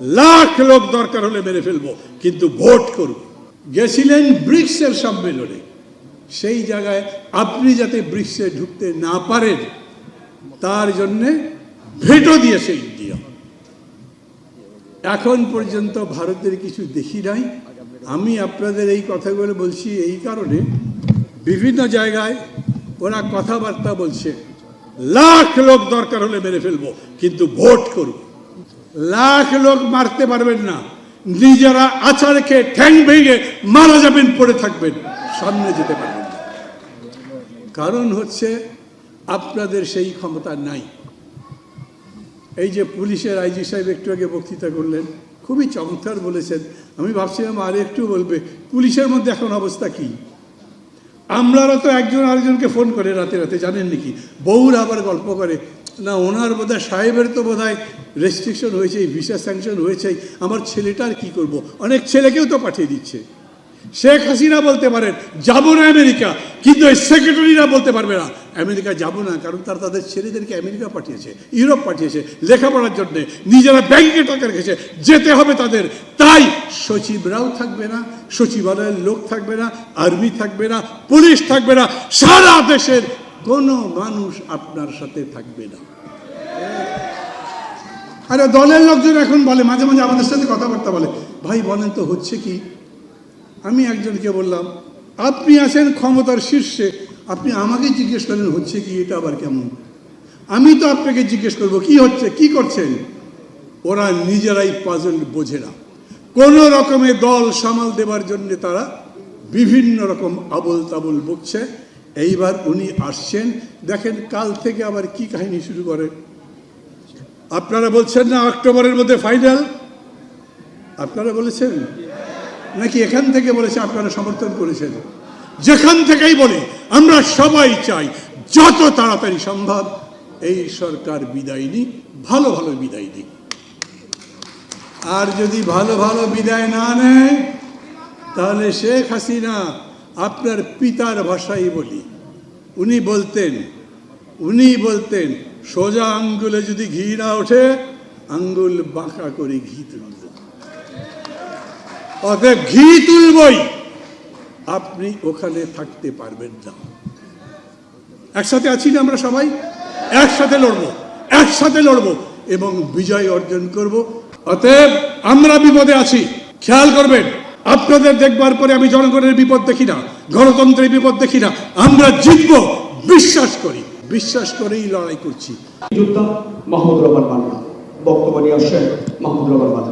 লাখ লোক দরকার হলে মেরে ফেলব, কিন্তু ভোট করব গেছিলেন ব্রিক্সের সম্মেলনে। সেই জায়গায় আপনি যাতে ব্রিক্সে ঢুকতে না পারেন, তার জন্যে ভেটো দিয়েছে ইন্ডিয়া। এখন পর্যন্ত ভারতের কিছু দেখি নাই। আমি আপনাদের এই কথাগুলো বলছি এই কারণে, বিভিন্ন জায়গায় ওরা কথাবার্তা বলছে, লাখ লোক দরকার হলে মেরে ফেলব, কিন্তু ভোট করব লাখ লোক মারতে পারবেন না। নিজেরা আচার খেয়ে ঠ্যাং ভেঙে মারা যাবেন, পড়ে থাকবেন, সামনে যেতে পারবেন না। কারণ হচ্ছে আপনাদের সেই ক্ষমতা নাই। এই যে পুলিশের আইজি সাহেব একটু আগে বক্তৃতা করলেন, খুবই চমৎকার বলেছেন। আমি ভাবছিলাম, আর, একটু বলবে, পুলিশের মধ্যে এখন অবস্থা কি? আমরারা তো একজন আরেকজনকে ফোন করে রাতে রাতে, জানেন নাকি? বউরা আবার গল্প করে না, ওনার বোধহয় সাহেবের তো বোধহয় রেস্ট্রিকশন হয়েছে ভিসা স্যাংশন হয়েছে, আমার ছেলেটার কি করব? অনেক ছেলেকেও তো পাঠিয়ে দিচ্ছে। শেখ হাসিনা বলতে পারেন, যাব না আমেরিকা। কিন্তু এই সেক্রেটারিরা বলতে পারবে না, আমেরিকা যাব না, কারণ তারা তাদের ছেলেদেরকে আমেরিকা পাঠিয়েছে, ইউরোপ পাঠিয়েছে, লেখাপড়ার জন্যে, নিজেরা ব্যাংকে টাকা রেখেছে, যেতে হবে তাদের। তাই সচিবরাও থাকবে না, সচিবালয়ের লোক থাকবে না, আর্মি থাকবে না, পুলিশ থাকবে না, সারা দেশের কোনো মানুষ আপনার সাথে থাকবে না। আরে দলের লোকজন এখন বলে, মাঝে মাঝে আমাদের সাথে কথাবার্তা বলে, ভাই, বলেন তো, হচ্ছে কি? আমি একজনকে বললাম, আপনি আছেন ক্ষমতার শীর্ষে, আপনি আমাকে জিজ্ঞেস করেন, হচ্ছে কি, এটা আবার কেমন? আমি তো আপনাকে জিজ্ঞেস করব, কি হচ্ছে? কি করছেন? ওরা নিজেরাই পাজল বোঝে না। কোনো রকমে দল সামাল দেবার জন্য তারা বিভিন্ন রকম আবল তাবল বকছে। এইবার উনি আসছেন। দেখেন, কাল থেকে আবার কি কাহিনী শুরু করে? আপনারা বলছেন না অক্টোবরের মধ্যে ফাইনাল? আপনারা বলেছেন? নাকি এখান থেকে বলেছে আপনারা সমর্থন করেছেন? যেখান থেকেই বলে, আমরা সবাই চাই, যত তাড়াতাড়ি সম্ভব এই সরকার বিদায় নিক, ভালো ভালো বিদায় নিক। আর যদি ভালো ভালো বিদায় না নেয়, তাহলে শেখ হাসিনা আপনার পিতার ভাষাই বলি। উনি বলতেন উনি বলতেন, সোজা আঙ্গুলে যদি ঘি না ওঠে, আঙ্গুল বাঁকা করে ঘি তুলব। অতএব ঘি তুলবই। আপনি ওখানে থাকতে পারবেন না। একসাথে আছি না আমরা সবাই? একসাথে লড়বো একসাথে লড়বো এবং বিজয় অর্জন করব। অতএব আমরা বিপদে আছি। খেয়াল করবেন আপনাদের দেখবার পরে আমি জনগণের বিপদ দেখি না, গণতন্ত্রের বিপদ দেখি না, আমরা জিতব, বিশ্বাস করি, বিশ্বাস করেই লড়াই করছি। যোদ্ধা রহমান বক্তব্য নিয়ে আসছেন মাহমুদ রহমান